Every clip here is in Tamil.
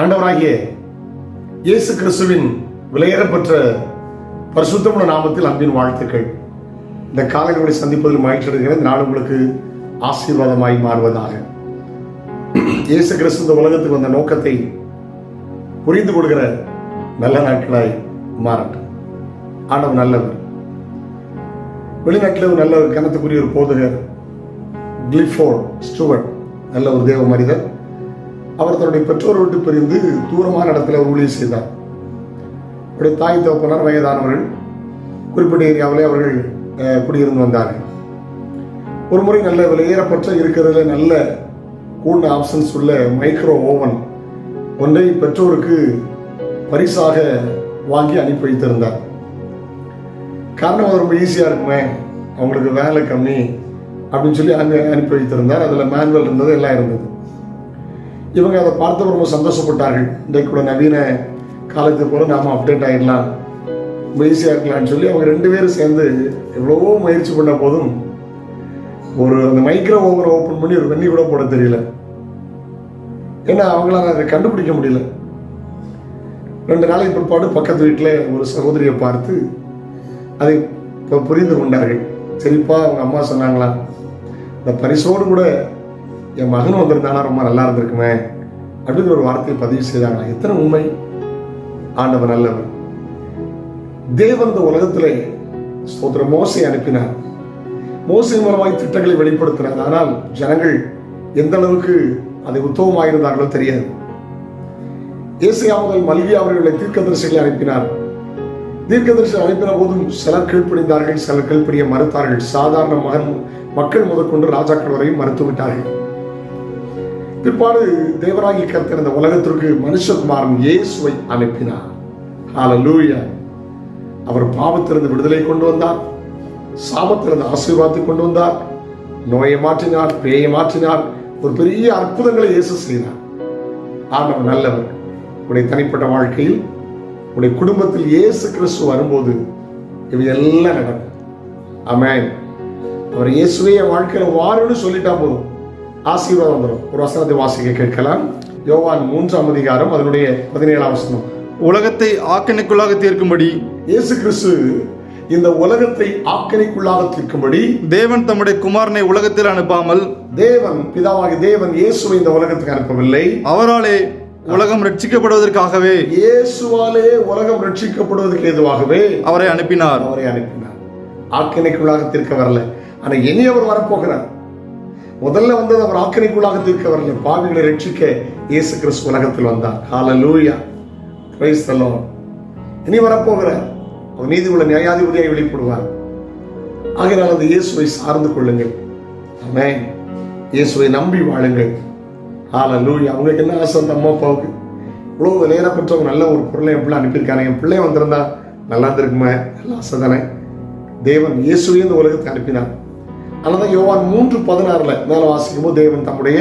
ஆண்டவராகிய இயேசு கிறிஸ்துவின் விலையேறப்பெற்ற பரிசுத்தமுள்ள நாமத்தில் அன்பின் வாழ்த்துக்கள். இந்த காலைகளை சந்திப்பதில் மகிழ்ச்சி அடைகிறேன். நாள் உங்களுக்கு ஆசீர்வாதமாய் மாறுவதாக. இயேசு கிறிஸ்து இந்த உலகத்துக்கு வந்த நோக்கத்தை புரிந்து கொள்கிற நல்ல நாட்களாய் மாறட்டும். ஆண்டவர் நல்லவர். வெளிநாட்டில் ஒரு நல்ல ஒரு கனத்துக்குரிய ஒரு போதகர் கிளிஃபோர்ட் ஸ்டூவர்ட் நல்ல ஒரு தேவ மனிதர். அவர் தன்னுடைய பெற்றோர் விட்டு பிரிந்து தூரமான இடத்துல ஒரு ஊழியர் செய்தார். அவருடைய தாய் தகப்பனார் வயதானவர்கள். குறிப்பிட்ட ஏரியாவிலே அவர்கள் அஹ், குடியிருந்து வந்தார்கள். ஒரு முறை நல்ல விலையேறப்பட்ட இருக்கிறதுல நல்ல கூண்ட ஆப்ஷன்ஸ் உள்ள மைக்ரோ ஓவன் ஒன்றை பெற்றோருக்கு பரிசாக வாங்கி அனுப்பி வைத்திருந்தார். காரணம் அது ரொம்ப ஈஸியாக இருக்குமே. அவங்களுக்கு வேலை கம்மி அப்படின்னு சொல்லி அங்கே அனுப்பி வைத்திருந்தார். அதில் மேனுவல் இருந்தது எல்லாம் இருந்தது. இவங்க அதை பார்த்து ரொம்ப சந்தோஷப்பட்டார்கள். இன்றைக்கு கூட நவீன காலத்து போல நாம அப்டேட் ஆகிடலாம் ரொம்ப ஈஸியாக இருக்கலாம்னு சொல்லி அவங்க ரெண்டு பேரும் சேர்ந்து எவ்வளவோ முயற்சி பண்ண போதும் ஒரு அந்த மைக்ரோ ஓவன் ஓப்பன் பண்ணி ஒரு வெண்ணி கூட போட தெரியல. ஏன்னா அவங்களால அதை கண்டுபிடிக்க முடியல. ரெண்டு நாளைக்கு பிற்பாடு பக்கத்து வீட்டில் ஒரு சகோதரியை பார்த்து அதை இப்போ புரிந்து கொண்டார்கள். சரிப்பா அவங்க அம்மா சொன்னாங்களா? இந்த பரிசோடு கூட என் மகனும் வந்திருந்தானா? ரொம்ப நல்லா இருந்திருக்குமே. அப்படின்னு ஒரு வார்த்தையை பதிவு செய்தாங்களா. எத்தனை உண்மை? ஆண்டவர் நல்லவர். தேவன் இந்த உலகத்திலே சோதர மோசை அனுப்பினார். மோசை மூலமாய் திட்டங்களை வெளிப்படுத்தினார். ஆனால் ஜனங்கள் எந்த அளவுக்கு அதை உத்தவமாயிருந்தார்களோ தெரியாது. ஏசியா முதல் மல்கியா அவர்களை தீர்க்கதரிசிகளை அனுப்பினார். தீர்க்கதரிசி அனுப்பின போதும் சிலர் கீழ்ப்படிந்தார்கள் சிலர் கீழ்ப்படிய மறுத்தார்கள். சாதாரண மகன் மக்கள் முதற்கொண்டு ராஜாக்கள் வரையும் மறுத்து விட்டார்கள். பிற்பாடு தேவராகி கர்த்தர் இந்த உலகத்திற்கு மனுஷகுமாரன் இயேசுவை அனுப்பினார். ஹalleluya அவர் பாவத்திலிருந்து விடுதலை கொண்டு வந்தார். சாபத்திலிருந்து ஆசீர்வாதத்தை கொண்டு வந்தார். நோயை மாற்றினார் பேயை மாற்றினார். ஒரு பெரிய அற்புதங்களை இயேசு செய்தார். ஆண்டவர் நல்லவர். உடைய தனிப்பட்ட வாழ்க்கையில் உடைய குடும்பத்தில் இயேசு கிறிஸ்து வரும்போது இவை எல்லாம் நடக்கும். அமேன் அவர் இயேசுவே என் வாழ்க்கையில வாருன்னு சொல்லிட்டா போதும். ஆசீர்வாதம் வந்துடும் ஒரு வசனத்தை வாசிக்க கேட்கலாம். யோவான் மூன்றாம் அதிகாரம் அதனுடைய பதினேழாம் வசனம். உலகத்தை ஆக்கணைக்குள்ளாக தீர்க்கும்படி இயேசு கிறிஸ்து இந்த உலகத்தை ஆக்கணிக்குள்ளாக தீர்க்கும்படி தேவன் தம்முடைய குமாரனை உலகத்தில் அனுப்பாமல் தேவன் பிதாவாகி தேவன் இயேசுவை இந்த உலகத்துக்கு அனுப்பவில்லை. அவராலே உலகம் ரட்சிக்கப்படுவதற்காகவே இயேசுவாலே உலகம் ரட்சிக்கப்படுவதற்கு ஏதுவாகவே அவரை அனுப்பினார். அவரை அனுப்பினார். ஆக்கினைக்குள்ளாக தீர்க்க வரல. ஆனா இனி அவர் வரப்போகிறார். முதல்ல வந்தது அவர் ஆக்கினைக்குள்ளாக தீர்க்க வரல. பாவிகளை ரட்சிக்க இயேசு கிறிஸ்து உலகத்தில் வந்தார். ஹால லூயா the இனி வரப்போகிற அவர் நீதி உள்ள நியாயாதிபதியாக வெளிப்படுவார். ஆகையால் அந்த இயேசுவை சார்ந்து கொள்ளுங்கள். ஆமே இயேசுவை நம்பி வாழுங்கள். ஹalleluya அவங்களுக்கு என்ன ஆசை அந்த அம்மா அப்பாவுக்கு? இவ்வளோ விலையில பெற்றவங்க நல்ல ஒரு பொருளை என் பிள்ளை அனுப்பியிருக்காங்க என் பிள்ளை வந்திருந்தா நல்லா இருந்திருக்குமே நல்ல ஆசை தானே? தேவன் இயேசுவையும் இந்த உலகத்துக்கு அனுப்பினார். அதனால யோவான் மூன்று பதினாறுல மேல வாசிக்கும் போது தேவன் தம்முடைய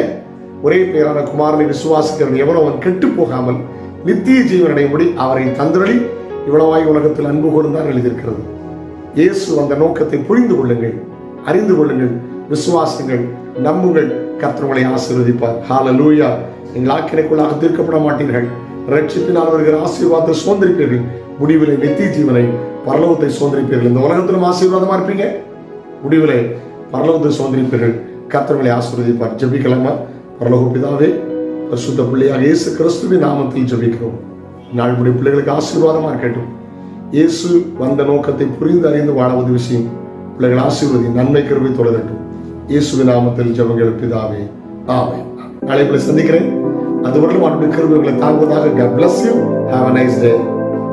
ஒரே பெயரான குமாரனை விசுவாசிக்கிறவன் எவ்வளவு அவன் கெட்டு போகாமல் நித்திய ஜீவனடையும்படி அவரை தந்தொழி இவ்வளவாய் உலகத்தில் அன்பு கூர்ந்தான் எழுதியிருக்கிறது. இயேசு அந்த நோக்கத்தை புரிந்து கொள்ளுங்கள் அறிந்து கொள்ளுங்கள் விசுவாசங்கள் நம்புங்கள். கத்தவங்களை ஆசீர்வதிப்பார். ஹால லூயா நீங்கள் ஆக்கிரைக்குள்ளாக தீர்க்கப்பட மாட்டீர்கள். ரட்சிப்பினால் வருகிற ஆசீர்வாதத்தை சுதந்திரிப்பீர்கள். முடிவிலே நித்திய ஜீவனை பரலோகத்தை சுதந்திரிப்பீர்கள். இந்த உலகத்திலும் ஆசீர்வாதமா இருப்பீங்க? முடிவிலே பரலோகத்தை சுதந்திரிப்பீர்கள். கர்த்தர்களை ஆசிர்வதிப்பார். ஜபிக்கலாமா? பரலோக பிதாவே பிரசுத்த பிள்ளையாக இயேசு கிறிஸ்துவின் நாமத்தில் ஜபிக்கிறோம். நாள் முடி பிள்ளைகளுக்கு ஆசீர்வாதமாக இருக்கட்டும். இயேசு வந்த நோக்கத்தை புரிந்து அறிந்து வாழ உதவி செய்யும். பிள்ளைகள் ஆசீர்வதி நன்மை கருவை தொடரட்டும் இயேசுவின் நாமத்தில் ஜபங்கள் பிதாவே ஆமே நாளை உங்களை சந்திக்கிறேன். அதுவரையிலும் அவருடைய கருவை தாங்குவதாக God bless you. Have a nice.